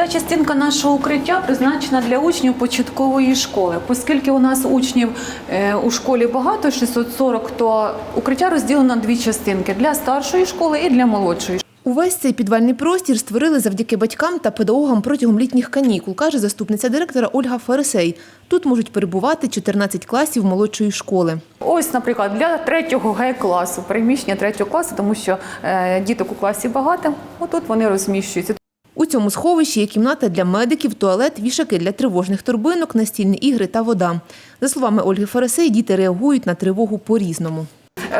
Ця частинка нашого укриття призначена для учнів початкової школи. Оскільки у нас учнів е, у школі багато, 640, то укриття розділено на дві частинки для старшої школи і для молодшої. Увесь цей підвальний простір створили завдяки батькам та педагогам протягом літніх канікул, каже заступниця директора Ольга Фарисей. Тут можуть перебувати 14 класів молодшої школи. Ось, наприклад, для третього Г класу, приміщення третього класу, тому що е, діток у класі багато, отут вони розміщуються. У цьому сховищі є кімната для медиків, туалет, вішаки для тривожних торбинок, настільні ігри та вода. За словами Ольги Фарисей, діти реагують на тривогу по-різному.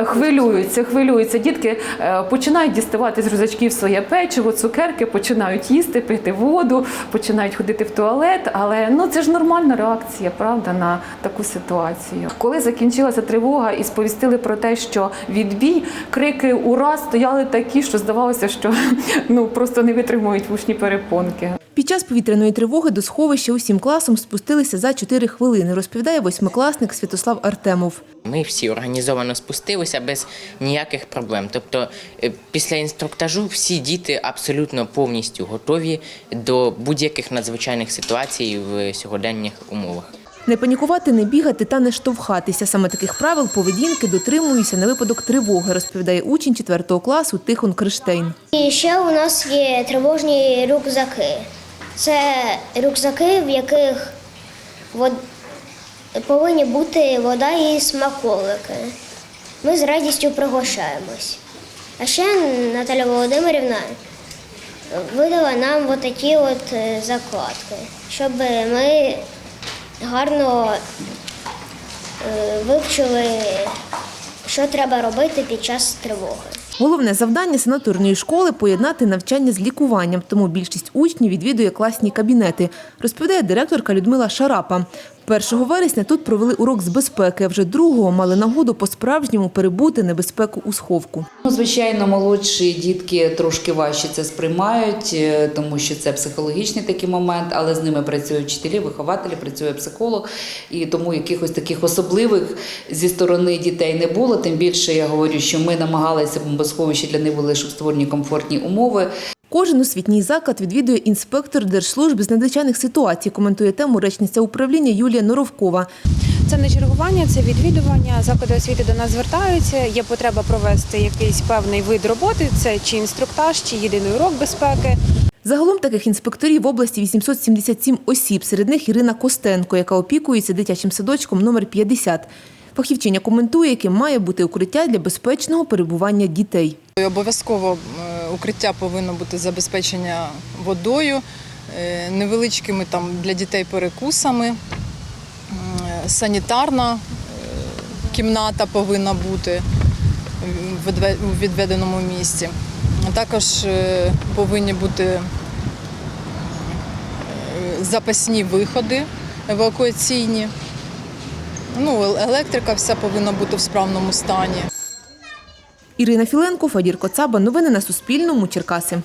Хвилюються, хвилюються. Дітки е, починають діставати з рюкзачків своє печиво, цукерки, починають їсти, пити воду, починають ходити в туалет. Але ну це ж нормальна реакція, правда, на таку ситуацію. Коли закінчилася тривога і сповістили про те, що відбій, крики ура стояли такі, що здавалося, що ну просто не витримують вушні перепонки. Час повітряної тривоги до сховища усім класом спустилися за 4 хвилини, розповідає восьмикласник Святослав Артемов. Ми всі організовано спустилися без ніяких проблем. Тобто, е, після інструктажу всі діти абсолютно повністю готові до будь-яких надзвичайних ситуацій в сьогоденних умовах. Не панікувати, не бігати та не штовхатися. Саме таких правил поведінки дотримуються на випадок тривоги, розповідає учень 4 класу Тихон Криштейн. І ще у нас є тривожні рюкзаки. Це рюкзаки, в яких вод... повинні бути вода і смаколики. Ми з радістю пригощаємось. А ще Наталя Володимирівна видала нам такі от е, закладки, щоб ми гарно е, вивчили, що треба робити під час тривоги. Головне завдання санаторної школи поєднати навчання з лікуванням, тому більшість учнів відвідує класні кабінети, розповідає директорка Людмила Шарапа. 1 вересня тут провели урок з безпеки, вже 2 мали нагоду по-справжньому перебути небезпеку у сховку. Ну, звичайно, молодші дітки трошки важче це сприймають, е, тому що це психологічний такий момент, але з ними працюють вчителі, вихователі, працює психолог, і тому якихось таких особливих зі сторони дітей не було. Тим більше я говорю, що ми намагалися бомбосховища для них були, щоб створені комфортні умови. Кожен освітній заклад відвідує інспектор Держслужби з надзвичайних ситуацій, коментує тему речниця управління Юлія Норовкова. Це не чергування, це відвідування. Заклади освіти до нас звертаються. Є потреба провести якийсь певний вид роботи. Це чи інструктаж, чи єдиний урок безпеки. Загалом таких інспекторів в області 877 осіб. Серед них Ірина Костенко, яка опікується дитячим садочком номер 50. Фахівчиня коментує, яким має бути укриття для безпечного перебування дітей. Обов'язково е, укриття повинно бути забезпечення водою, е, невеличкими там для дітей перекусами, е, санітарна е, кімната повинна бути у відведеному місці. Також повинні бути запасні виходи евакуаційні. Ну, електрика вся повинна бути в справному стані. Ірина Філенко, Фадір Коцаба. Новини на Суспільному. Черкаси.